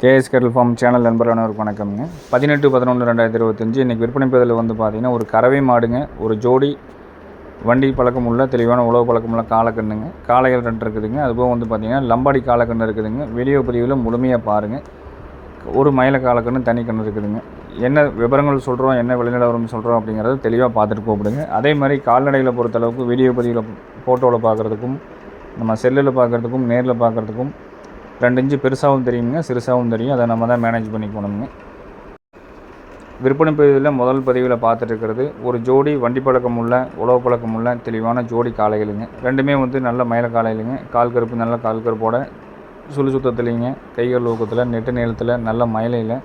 KS kettle form channel நண்பர் ஒரு வணக்கம்ங்க. பதினெட்டு பதினொன்று ரெண்டாயிரத்தி இருபத்தஞ்சி இன்றைக்கி விற்பனை பதில் வந்து பார்த்திங்கன்னா ஒரு கறவை மாடுங்க ஒரு ஜோடி வண்டி பழக்கம் உள்ள தெளிவான உழவு பழக்கம் உள்ள காலக்கண்ணுங்க. காளைகள் ரெண்டு இருக்குதுங்க. அதுபோக வந்து பார்த்திங்கன்னா லம்பாடி காலக்கண்ணு இருக்குதுங்க. வீடியோ பதிவில் முழுமையாக பாருங்கள் ஒரு மயில காலக்கண்ணு தனி கண்ணு இருக்குதுங்க. என்ன விவரங்கள் சொல்கிறோம் என்ன விளைநிலவரம் சொல்கிறோம் அப்படிங்கிறத தெளிவாக பார்த்துட்டு போகப்படுங்க. அதே மாதிரி கால்நடைகளை பொறுத்தளவுக்கு வீடியோ பதிவில் ஃபோட்டோவில் பார்க்குறதுக்கும் நம்ம செல்லில் பார்க்குறதுக்கும் நேரில் பார்க்குறதுக்கும் ரெண்டு இன்ச்சு பெருசாகவும் தெரியுங்க சிறுசாகவும் தெரியும். அதை நம்ம தான் மேனேஜ் பண்ணிக்கணுங்க. விற்பனை பதிவில் முதல் பதிவில் பார்த்துட்டு இருக்கிறது ஒரு ஜோடி வண்டி பழக்கம் உள்ள உழவு பழக்கம் உள்ள தெளிவான ஜோடி காளைகளுங்க. ரெண்டுமே வந்து நல்ல மயில காளைகளுங்க. கால் கருப்பு நல்ல கால் கருப்போட சுழி சுத்தத்துலேங்க கைகள் ஊக்கத்தில் நெட்டு நீளத்தில் நல்ல மயிலையில்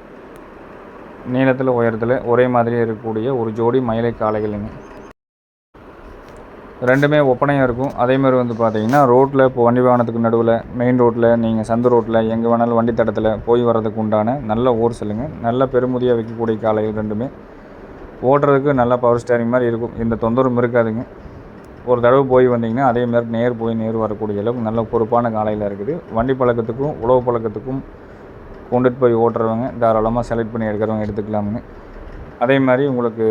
நீளத்தில் உயரத்தில் ஒரே மாதிரியே இருக்கக்கூடிய ஒரு ஜோடி மயிலை காளைகளுங்க. ரெண்டுமே ஒப்பனையாக இருக்கும். அதேமாதிரி வந்து பார்த்தீங்கன்னா ரோட்டில் இப்போ வண்டி வாகனத்துக்கு நடுவில் மெயின் ரோட்டில் நீங்கள் சந்து ரோட்டில் எங்கே வேணாலும் வண்டி தடத்தில் போய் வர்றதுக்கு உண்டான நல்ல ஓர் செல்லுங்க நல்ல பெருமுதியாக வைக்கக்கூடிய காளைகள் ரெண்டுமே. ஓட்டுறதுக்கு நல்லா பவர் ஸ்டேரிங் மாதிரி இருக்கும். எந்த தொந்தரவும் இருக்காதுங்க. ஒரு தடவை போய் வந்தீங்கன்னா அதே மாதிரி நேர் போய் நேர் வரக்கூடிய அளவுக்கு நல்ல பொறுப்பான காலையில் இருக்குது. வண்டி பழக்கத்துக்கும் உழவு பழக்கத்துக்கும் கொண்டுட்டு போய் ஓட்டுறவங்க தாராளமாக செலக்ட் பண்ணி எடுக்கிறவங்க எடுத்துக்கலாமுங்க. அதே மாதிரி உங்களுக்கு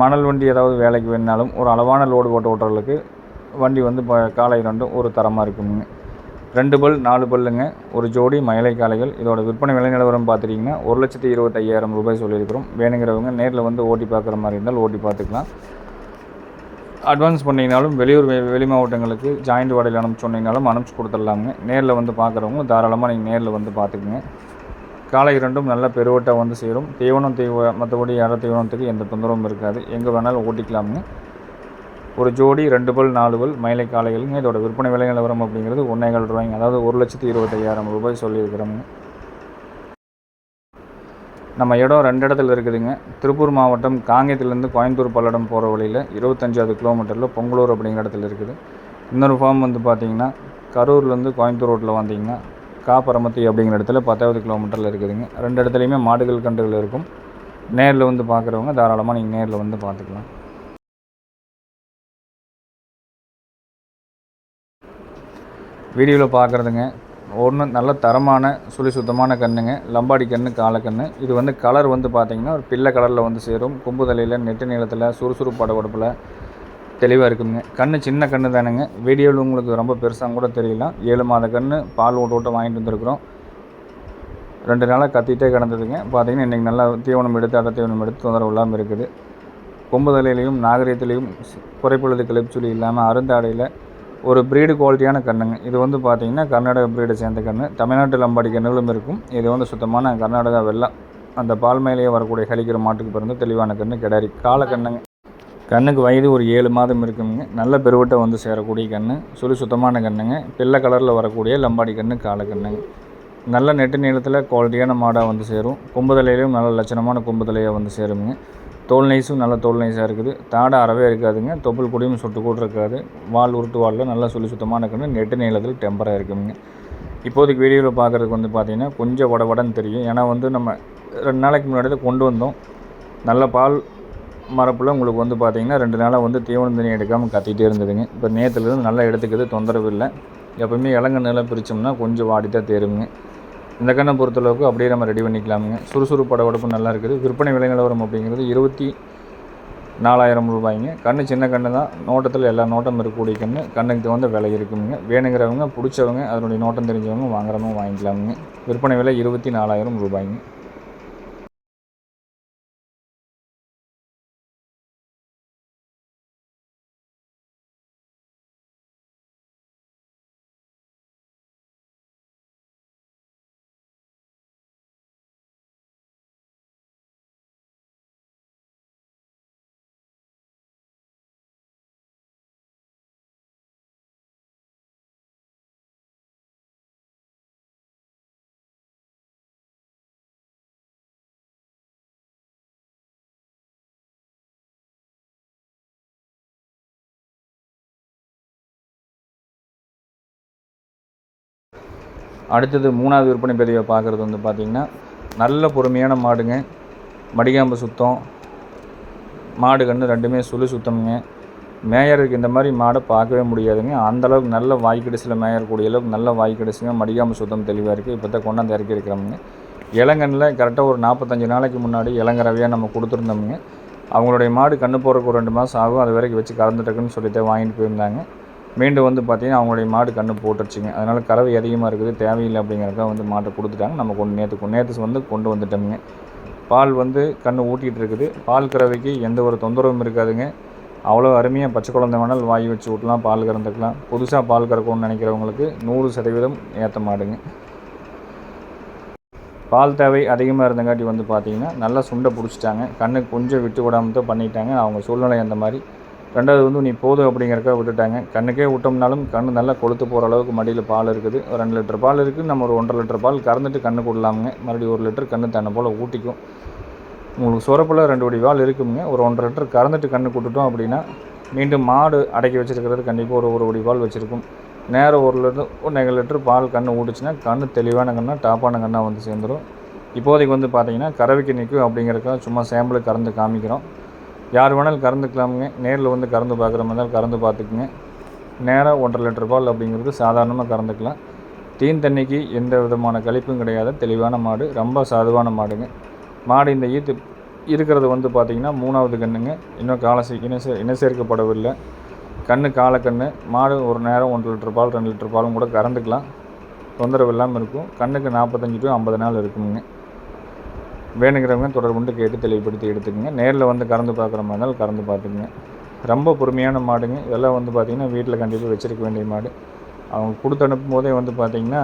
மணல் வண்டி ஏதாவது வேலைக்கு வேணுனாலும் ஒரு அளவான லோடு போட்டு ஓட்டுறவங்களுக்கு வண்டி வந்து இப்போ காலை ரெண்டும் ஒரு தரமாக இருக்குங்க. ரெண்டு பல் நாலு பல்லுங்க ஒரு ஜோடி மயிலை காளைகள். இதோட விற்பனை விலை நிலவரம் பார்த்துட்டிங்கன்னா ஒரு லட்சத்தி இருபத்தையாயிரம் ரூபாய் சொல்லியிருக்கிறோம். வேணுங்கிறவங்க நேரில் வந்து ஓட்டி பார்க்குற மாதிரி இருந்தால் ஓட்டி பார்த்துக்கலாம். அட்வான்ஸ் பண்ணிங்கனாலும் வெளியூர் வெ வெளி மாவட்டங்களுக்கு ஜாயிண்ட் வாடகையில் அனுப்பிச்சு சொன்னீங்கனாலும் அனுப்பிச்சு கொடுத்துடலாங்க. நேரில் வந்து பார்க்குறவங்க தாராளமாக நீங்கள் நேரில் வந்து பார்த்துக்குங்க. காலை இரண்டும் நல்ல பெருவட்டாக வந்து சேரும். தீவனம் தீவ மற்றபடி அரை தீவனத்துக்கு எந்த தொந்தரவும் இருக்காது. எங்கே வேணாலும் ஓட்டிக்கலாமுங்க. ஒரு ஜோடி ரெண்டு பல் நாலு பல் மயிலை காளைகளுங்க. இதோட விற்பனை விலை நிலவரம் அப்படிங்கிறது ஒன்றேகால் ரூபாய்ங்க அதாவது ஒரு லட்சத்து இருபத்தையாயிரம் ரூபாய் சொல்லியிருக்கிறோங்க நம்ம இடம் ரெண்டு இடத்துல இருக்குதுங்க. திருப்பூர் மாவட்டம் காங்கேயத்துலேருந்து கோயம்புத்தூர் பல்லடம் போகிற வழியில் இருபத்தஞ்சாவது கிலோமீட்டரில் பொங்கலூர் அப்படிங்கிற இடத்துல இருக்குது. இன்னொரு ஃபார்ம் வந்து பார்த்திங்கன்னா கரூர்லேருந்து கோயம்புத்தூர் ரோட்டில் வந்தீங்கன்னா காப்பரமத்தி அப்படிங்கிற இடத்துல பத்தாவது கிலோமீட்டரில் இருக்குதுங்க. ரெண்டு இடத்துலையுமே மாடுகள் கன்றுகள் இருக்கும். நேரில் வந்து பார்க்குறவங்க தாராளமாக நீங்கள் நேரில் வந்து பார்த்துக்கலாம் வீடியோவில் பார்க்குறதுங்க ஒன்று நல்ல தரமான சுழி சுத்தமான கண்ணுங்க. லம்பாடி கன்று காலக்கண்ணு இது வந்து கலர் வந்து பார்த்திங்கன்னா ஒரு பிள்ளை கலரில் வந்து சேரும். கொம்பு தலையில் நெட்டு நீளத்தில் சுறுசுறுப்பு படபடப்பில். தெளிவாக இருக்குங்க. கண் சின்ன கண் தானுங்க. வீடியோவில் உங்களுக்கு ரொம்ப பெருசாக கூட தெரியலாம் ஏழு மாத கண் பால் ஓட்ட ஓட்ட வாங்கிட்டு வந்திருக்கிறோம். ரெண்டு நாளாக கத்திட்டே கிடந்ததுங்க. பார்த்தீங்கன்னா இன்றைக்கி நல்லா தீவனம் எடுத்து அடை தீவனம் எடுத்து தொந்தரவு இல்லாமல் இருக்குது. கொம்புதலையிலையும் நாகரீகத்திலையும் குறைப்பொழுது கிளப்சுலி இல்லாமல் அருந்தாடையில் ஒரு ப்ரீடு குவாலிட்டியான கண்ணுங்க. இது வந்து பார்த்திங்கன்னா கர்நாடக ப்ரீடை சேர்ந்த கன்று தமிழ்நாட்டு லம்பாடி கண்ணுகளும் இருக்கும். இது வந்து சுத்தமான கர்நாடகா வெள்ளம். அந்த பால் மேலேயே வரக்கூடிய கழிக்கிற மாட்டுக்கு பிறந்து தெளிவான கன்று கிடாரி கால கண்ணுங்க. கண்ணுக்கு வயது ஒரு ஏழு மாதம் இருக்குங்க. நல்ல பெருவட்டை வந்து சேரக்கூடிய கன்று சுழி சுத்தமான கண்ணுங்க. பிள்ளை கலரில் வரக்கூடிய லம்பாடி கன்று கால கண்ணுங்க. நல்ல நெட்டு நீளத்தில் குவாலிட்டியான மாடாக வந்து சேரும். கும்புதலையிலையும் நல்ல லட்சணமான கொம்புதலையாக வந்து சேருங்க தோல் நைஸும் நல்ல தோல் நைஸாக இருக்குது. தாடை அறவே இருக்காதுங்க. தொப்புள் குடியும் சொட்டு கூட இருக்காது. வால் உருட்டு வாலில் நல்லா சுழி சுத்தமான கண்ணு. நெட்டு நீளத்தில் டெம்பராக இருக்குங்க இப்போதைக்கு வீடியோவில் பார்க்குறதுக்கு வந்து பார்த்திங்கன்னா கொஞ்சம் வடவடன்னு தெரியும். ஏன்னா வந்து நம்ம ரெண்டு நாளைக்கு முன்னாடி கொண்டு வந்தோம். நல்ல பால் மரப்பில் உங்களுக்கு வந்து பார்த்திங்கன்னா ரெண்டு நாளாக வந்து தீவனம் தண்ணி எடுக்காமல் கத்திகிட்டே இருந்ததுங்க. இப்போ நேற்றுலேருந்து நல்லா எடுத்துக்கிறது தொந்தரவு இல்லை. எப்போவுமே இளங்கண்ணெல்லாம் பிரித்தோம்னா கொஞ்சம் வாடி தான் தேருங்க. இந்த கண்ணை பொறுத்தளவுக்கு அப்படியே நம்ம ரெடி பண்ணிக்கலாமுங்க. சுறுசுறுப்பட உடம்பு நல்லா இருக்குது. விற்பனை விலை நிலவரம் அப்படிங்கிறது இருபத்தி நாலாயிரம் ரூபாய்ங்க. கண்ணு சின்ன கண்ணு தான். நோட்டத்தில் எல்லா நோட்டம் இருக்கக்கூடிய கண்ணு. கண்ணுக்கு தகுந்த விலை இருக்குங்க. வேணுங்கிறவங்க பிடிச்சவங்க அதனுடைய நோட்டம் தெரிஞ்சவங்க வாங்குறவங்க வாங்கிக்கலாமுங்க. விற்பனை விலை இருபத்தி நாலாயிரம் ரூபாய்ங்க. அடுத்தது மூணாவது விற்பனை பதிவை பார்க்குறது வந்து பார்த்திங்கன்னா நல்ல பொறுமையான மாடுங்க. மடிகாம்பு சுத்தம். மாடு கன்று ரெண்டுமே சுழி சுத்தமுங்க. மேயருக்கு இந்த மாதிரி மாடை பார்க்கவே முடியாதுங்க. அந்தளவுக்கு நல்ல வாய் கடிசில் மேயறக்கூடிய அளவுக்கு நல்ல வாய் கடிசுங்க சுத்தம் தெளிவாக இருக்குது இப்போ தான் கொண்டாந்து இறக்கி இருக்கிறோமுங்க. இளங்கனில் கரெக்டாக ஒரு நாற்பத்தஞ்சு நாளைக்கு முன்னாடி இளங்கரவையாக நம்ம கொடுத்துருந்தோமுங்க. அவங்களுடைய மாடு கண்ணு போகிறக்கு ஒரு ரெண்டு மாதம் ஆகும். அது வரைக்கும் வச்சு கறந்துட்டுருக்குன்னு சொல்லிட்டு வாங்கிட்டு போயிருந்தாங்க. மீண்டும் வந்து பார்த்திங்கன்னா அவங்களுடைய மாடு கண்ணு போட்டுருச்சுங்க. அதனால் கறவை அதிகமாக இருக்குது தேவையில்லை அப்படிங்கிறத வந்து மாட்டை கொடுத்துட்டாங்க. நம்ம கொண்டு நேற்று நேற்று வந்து கொண்டு வந்துட்டோமுங்க. பால் வந்து கண்ணு ஊட்டிகிட்டு இருக்குது. பால் கறவைக்கு எந்த ஒரு தொந்தரவும் இருக்காதுங்க. அவ்வளோ அருமையாக பச்சை குழந்தை வேணால் வாய் வச்சு விட்லாம் பால் கறந்துக்கலாம். புதுசாக பால் கறக்கணும்னு நினைக்கிறவங்களுக்கு நூறு சதவீதம் ஏற்ற மாடுங்க. பால் தேவை அதிகமாக இருந்தங்காட்டி வந்து பார்த்திங்கன்னா நல்லா சுண்டை பிடிச்சிட்டாங்க. கண்ணுக்கு கொஞ்சம் விட்டு விடாமல் தான் பண்ணிட்டாங்க. அவங்க சூழ்நிலை அந்த மாதிரி. ரெண்டாவது வந்து நீ போதும் அப்படிங்கிறக்காக விட்டுட்டாங்க. கண்ணுக்கே விட்டோம்னாலும் கண் நல்லா கொளுத்து போகிற அளவுக்கு மடியில் பால் இருக்குது. ஒரு ரெண்டு லிட்டர் பால் இருக்குது நம்ம ஒரு ஒன்றரை லிட்டர் பால் கறந்துட்டு கண்ணு கொடுலாமுங்க. மறுபடியும் ஒரு லிட்டர் கண்ணு தன்னை போல் ஊட்டிக்கும். உங்களுக்கு சுரப்பில் ரெண்டு வடி வால் இருக்குங்க ஒரு ஒன்றரை லிட்டர் கறந்துட்டு கண்ணு கொடுத்துட்டோம் அப்படின்னா மீண்டும் மாடு அடக்கி வச்சுருக்கிறது கண்டிப்பாக ஒரு ஒரு வடி வால் வச்சுருக்கும். நேரம் ஒரு லிட்டர் ஒன்றரை லிட்டர் பால் கண்ணு ஊட்டுச்சுன்னா கண்ணு தெளிவான கண்ணாக டாப்பான கண்ணாக வந்து சேர்ந்துடும் இப்போதைக்கு வந்து பார்த்தீங்கன்னா கறவைக்கு நிற்கும் அப்படிங்கிறக்காக சும்மா சேம்பிள் கறந்து காமிக்கிறோம். யார் வேணாலும் கறந்துக்கலாமுங்க. நேரில் வந்து கறந்து பார்க்குற மாதிரி இருந்தாலும் கறந்து பார்த்துக்குங்க. நேராக ஒன்றரை லிட்டர் பால் அப்படிங்கிறது சாதாரணமாக கறந்துக்கலாம். தீன் தண்ணிக்கு எந்த விதமான கழிப்பும் கிடையாது. தெளிவான மாடு ரொம்ப சாதுவான மாடுங்க. மாடு இந்த ஈத்து இருக்கிறது வந்து பார்த்திங்கன்னா மூணாவது கண்ணுங்க. இன்னும் காலை இன சே சேர்க்கப்படவில்லை. கண்ணு காலக்கண்ணு மாடு ஒரு நேரம் ஒன்றரை லிட்டர் பால் ரெண்டு லிட்டர் பாலும் கூட கறந்துக்கலாம். தொந்தரவு இல்லாமல் இருக்கும். கண்ணுக்கு நாற்பத்தஞ்சு டு ஐம்பது நாள் இருக்குங்க வேணுங்கிறவங்க தொடர்பு கொண்டு கேட்டு தெளிவுபடுத்தி எடுத்துக்கோங்க. நேரில் வந்து கறந்து பார்க்குற மாதிரி கறந்து பார்த்துக்குங்க. ரொம்ப பொறுமையான மாடுங்க. இதெல்லாம் வந்து பார்த்திங்கன்னா வீட்டில் கண்டிப்பாக வச்சுருக்க வேண்டிய மாடு. அவங்க கொடுத்து அனுப்பும் போதே வந்து பார்த்திங்கன்னா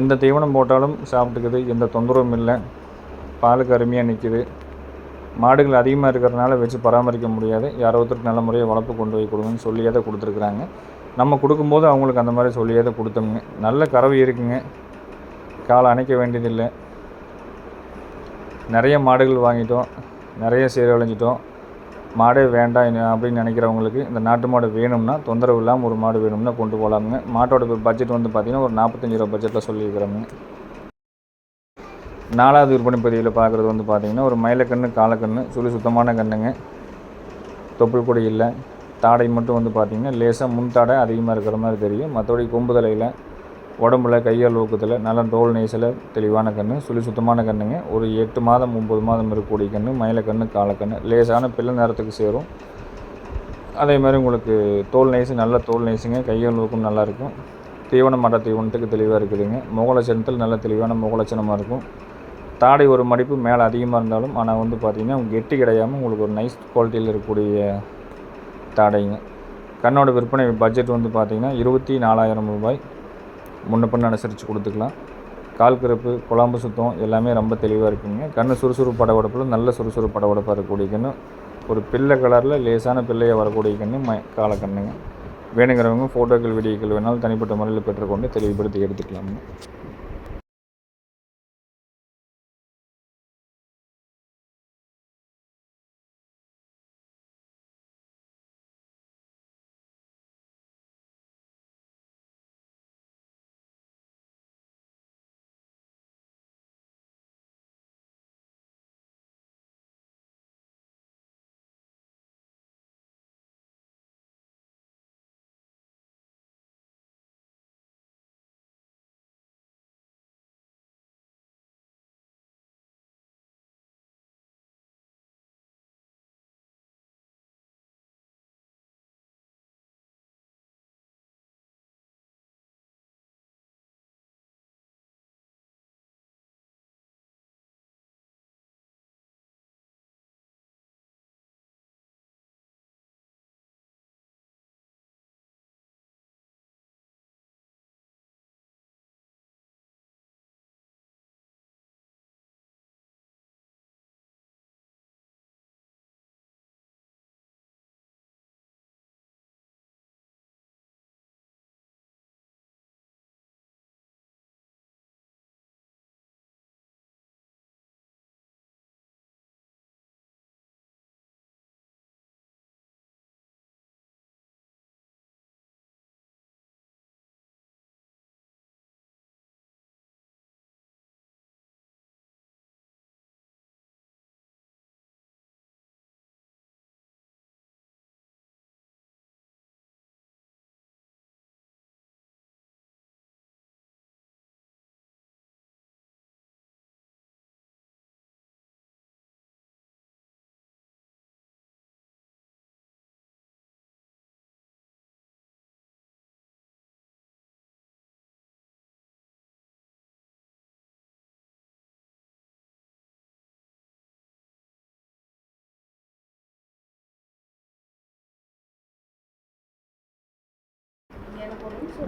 எந்த தீவனம் போட்டாலும் சாப்பிட்டுக்குது. எந்த தொந்தரவும் இல்லை. பாலுக்கு அருமையாக நிற்கிது மாடுகள் அதிகமாக இருக்கிறதுனால வச்சு பராமரிக்க முடியாது. யாரோ ஒருத்தருக்கு நல்ல முறையாக வளர்ப்பு கொண்டு போய் கொடுங்கன்னு சொல்லியே தான் கொடுத்துருக்குறாங்க. நம்ம கொடுக்கும்போது அவங்களுக்கு அந்த மாதிரி சொல்லியே தான் கொடுத்தோங்க நல்ல கறவை இருக்குங்க. காலை அணைக்க வேண்டியதில்லை. நிறைய மாடுகள் வாங்கிட்டோம் நிறைய சீரழிஞ்சிட்டோம் மாடே வேண்டாம் அப்படின்னு நினைக்கிறவங்களுக்கு இந்த நாட்டு மாடு வேணும்னா தொந்தரவு இல்லாமல் ஒரு மாடு வேணும்னா கொண்டு போகலாமுங்க மாட்டோட பட்ஜெட் வந்து பார்த்திங்கன்னா ஒரு நாற்பத்தஞ்சு ரூபா பட்ஜெட்டில் சொல்லியிருக்கிறோங்க நாலாவது விற்பனை பதிவில் பார்க்குறது வந்து பார்த்திங்கன்னா ஒரு மயிலக்கண்ணு காலக்கண்ணு சுழி சுத்தமான கண்ணுங்க. தொப்புள் கூட இல்லை. தாடை மட்டும் வந்து பார்த்திங்கன்னா லேசாக முன் தாடை அதிகமாக இருக்கிற மாதிரி தெரியும். மற்றபடி கொம்பு தலையில் உடம்புல கையால் ஊக்கத்தில் நல்ல தோல் நேசில் தெளிவான கன்று சுழி சுத்தமான கண்ணுங்க ஒரு எட்டு மாதம் ஒம்பது மாதம் இருக்கக்கூடிய கன்று மயிலக்கண்ணு காலக்கண்ணு லேசான பிள்ளை நேரத்துக்கு சேரும். அதே மாதிரி உங்களுக்கு தோல் நெய்ஸு நல்ல தோல் நெய்ஸுங்க கையால் ஊக்கம் நல்லாயிருக்கும் தீவன மட தீவனத்துக்கு தெளிவாக இருக்குதுங்க. முகலட்சணத்தில் நல்ல தெளிவான முகலட்சணமாக இருக்கும். தாடை ஒரு மடிப்பு மேலே அதிகமாக இருந்தாலும் ஆனால் வந்து பார்த்திங்கன்னா கெட்டி கிடையாமல் உங்களுக்கு ஒரு நைஸ் குவாலிட்டியில் இருக்கக்கூடிய தாடைங்க. கண்ணோட விற்பனை பட்ஜெட் வந்து பார்த்திங்கன்னா இருபத்தி நாலாயிரம் ரூபாய். முன்ன பண்ண அனுசரித்து கொடுத்துக்கலாம். கால் கருப்பு குழம்பு சுத்தம் எல்லாமே ரொம்ப தெளிவாக இருக்குங்க. கண் சுறுசுறுப்பு படவடப்பில் நல்ல சுறுசுறுப்பு படவடப்பாக இருக்கக்கூடிய கன்று ஒரு பிள்ளை கலரில் லேசான பிள்ளையை வரக்கூடிய கன்று ம காலக்கண்ணுங்க வேணுங்கிறவங்க ஃபோட்டோக்கள் வீடியோக்கள் வேணாலும் தனிப்பட்ட முறையில் பெற்றுக்கொண்டு தெளிவுபடுத்தி எடுத்துக்கலாமுங்க.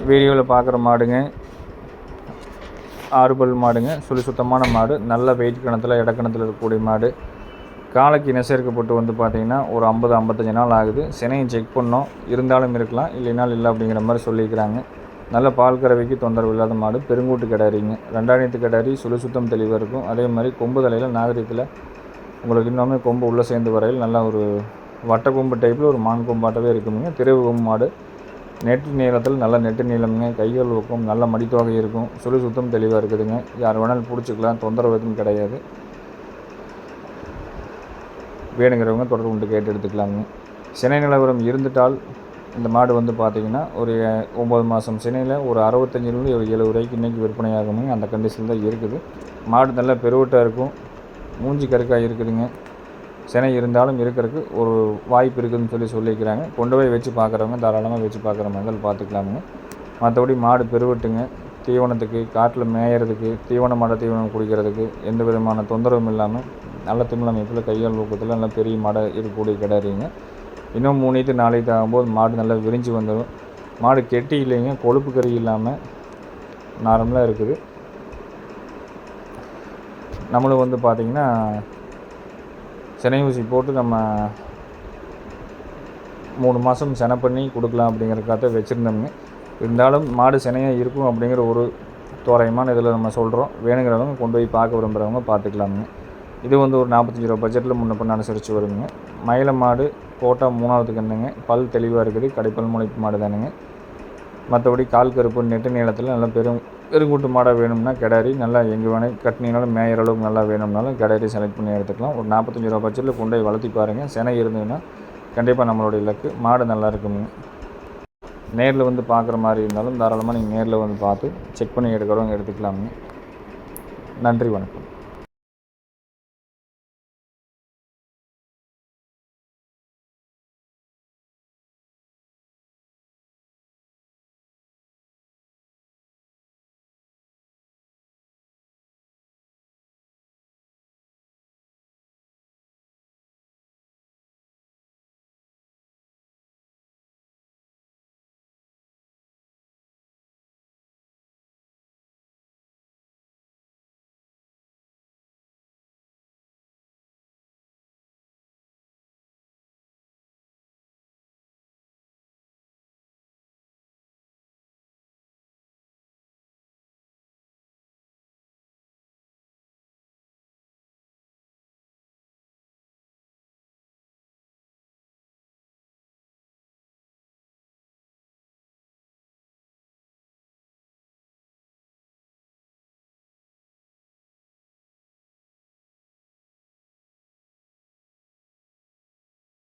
வீடியோவில் பார்க்குற மாடுங்க. ஆறுபல் மாடுங்க. சுழி சுத்தமான மாடு. நல்ல வெயிட் கணத்தில் இடக்கணத்தில் இருக்கக்கூடிய மாடு. காலைக்கு நெசேர்க்கப்பட்டு வந்து பார்த்திங்கன்னா ஒரு ஐம்பது ஐம்பத்தஞ்சு நாள் ஆகுது. சினையும் செக் பண்ணோம். இருந்தாலும் இருக்கலாம். இல்லைனாலும் இல்லை அப்படிங்கிற மாதிரி சொல்லியிருக்கிறாங்க நல்ல பால் கறவைக்கு தொந்தரவு இல்லாத மாடு. பெருங்கூட்டு கிடாரிங்க. ரெண்டாயிரத்து கிடாரி சுழி சுத்தம் தெளிவாக இருக்கும். அதே மாதிரி கொம்பு தலையில் நாகரிகத்தில் உங்களுக்கு இன்னுமே கொம்பு உள்ளே சேர்ந்து வரையில் நல்லா ஒரு வட்டக்கொம்பு டைப்பில் ஒரு மான் கொம்பாட்டவே இருக்குமுங்க. திரைவு கொம்பு மாடு. நெட்டு நீளத்தில் நல்ல நெட்டு நீளம்ங்க. கைகள் இருக்கும் நல்ல மடித்தொகை இருக்கும். சுழி சுத்தம் தெளிவாக இருக்குதுங்க. யார் வேணாலும் பிடிச்சிக்கலாம் தொந்தரவு எதுவும் கிடையாது. வேணுங்கிறவங்க தொடர்பு கொண்டு கேட்டு எடுத்துக்கலாங்க சினை நிலவரம் இருந்துட்டால் இந்த மாடு வந்து பார்த்திங்கன்னா ஒரு ஒம்பது மாதம் சினையில் ஒரு அறுபத்தஞ்சிலிருந்து ஒரு எழுபது ரூபாய்க்கு இன்றைக்கி விற்பனையாகுமுங்க அந்த கண்டிஷன் தான் இருக்குது. மாடு நல்லா பெருவட்டாக இருக்கும். மூஞ்சி கருக்காக இருக்குதுங்க. சினை இருந்தாலும் இருக்கிறதுக்கு ஒரு வாய்ப்பு இருக்குதுன்னு சொல்லி சொல்லியிருக்கிறாங்க. கொண்டு போய் வச்சு பார்க்குறவங்க தாராளமாக வச்சு பார்க்குற மாதிரி பார்த்துக்கலாமுங்க. மற்றபடி மாடு பெருவட்டுங்க தீவனத்துக்கு காட்டில் மேயறதுக்கு தீவன மாட தீவனம் குடிக்கிறதுக்கு எந்த விதமான தொந்தரவும் இல்லாமல் நல்ல திமிழ் அமைப்பில் கையால் ஊக்கத்தில் நல்ல பெரிய மாடை இருக்கக்கூடிய கிடாரிங்க இன்னும் மூணு இது நாளைக்கு ஆகும்போது மாடு நல்லா விரிஞ்சு வந்துடும் மாடு கெட்டி இல்லைங்க கொழுப்பு கறி இல்லாமல் நார்மலாக இருக்குது. நம்மளும் வந்து பார்த்திங்கன்னா சினை ஊசி போட்டு நம்ம மூணு மாதம் செனை பண்ணி கொடுக்கலாம் அப்படிங்கிறக்காக வச்சுருந்தோம்ங்க இருந்தாலும் மாடு சினையாக இருக்கும் அப்படிங்கிற ஒரு தோராயமான இதில் நம்ம சொல்கிறோம் வேணுங்கிறவங்க கொண்டு போய் பார்க்க விரும்புகிறவங்க பார்த்துக்கலாமுங்க. இது வந்து ஒரு நாற்பத்தஞ்சு ரூபா பட்ஜெட்டில் முன்ன பண்ண அனுசரித்து வருங்க. மயில மாடு போட்டால் மூணாவது கண்ணுங்க பல் தெளிவாக இருக்குது. கடைப்பல் முளைப்பு மாடு தானுங்க. மற்றபடி கால் கருப்பு நெட்டு நீளத்தில் நல்லா பெரும் பெருங்கூட்டு மாடாக வேணும்னா கிடாரி நல்லா எங்கே வேணும் கட்டினீங்கனாலும் மேயிற அளவுக்கு நல்லா வேணும்னாலும் கிடாரி செலக்ட் பண்ணி எடுத்துக்கலாம். ஒரு நாற்பத்தஞ்சு ரூபா பட்ஜெட்டில் கொண்டு போய் வளர்த்தி பாருங்கள் சினை இருந்ததுன்னா கண்டிப்பாக நம்மளுடைய இலக்கு. மாடு நல்லா இருக்குங்க. நேரில் வந்து பார்க்குற மாதிரி இருந்தாலும் தாராளமாக நீங்கள் நேரில் வந்து பார்த்து செக் பண்ணி எடுக்கிறவங்க எடுத்துக்கலாமுங்க. நன்றி வணக்கம்.